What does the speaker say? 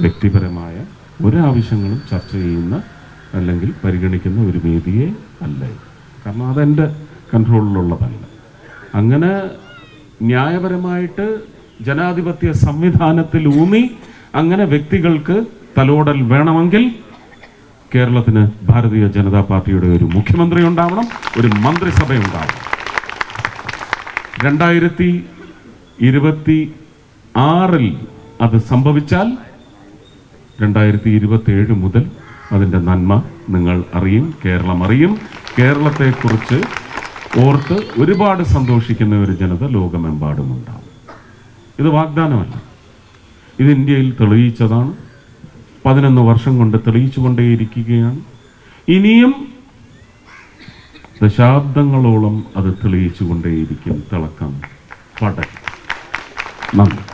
വ്യക്തിപരമായ ഒരാവശ്യങ്ങളും ചർച്ച ചെയ്യുന്ന അല്ലെങ്കിൽ പരിഗണിക്കുന്ന ഒരു വേദിയെ അല്ല. കാരണം അതെന്റെ കൺട്രോളിലുള്ളതല്ല അങ്ങനെ ന്യായപരമായിട്ട് ജനാധിപത്യ സംവിധാനത്തിൽ ഊന്നി അങ്ങനെ വ്യക്തികൾക്ക് തലോടൽ വേണമെങ്കിൽ കേരളത്തിന് ഭാരതീയ ജനതാ പാർട്ടിയുടെ ഒരു മുഖ്യമന്ത്രി ഉണ്ടാവണം ഒരു മന്ത്രിസഭ ഉണ്ടാവണം രണ്ടായിരത്തി ഇരുപത്തി ആറിൽ അത് സംഭവിച്ചാൽ രണ്ടായിരത്തി ഇരുപത്തി ഏഴ് മുതൽ അതിന്റെ നന്മ നിങ്ങൾ അറിയും കേരളം അറിയും. കേരളത്തെക്കുറിച്ച് ഓർത്ത് ഒരുപാട് സന്തോഷിക്കുന്ന ഒരു ജനത ലോകമെമ്പാടുമുണ്ടാവും. ഇത് വാഗ്ദാനമല്ല. ഇത് ഇന്ത്യയിൽ തെളിയിച്ചതാണ്. പതിനൊന്ന് വർഷം കൊണ്ട് തെളിയിച്ചു കൊണ്ടേയിരിക്കുകയാണ് ഇനിയും ദശാബ്ദങ്ങളോളം അത് തെളിയിച്ചു കൊണ്ടേയിരിക്കും തിളക്കം. പട. നന്ദി.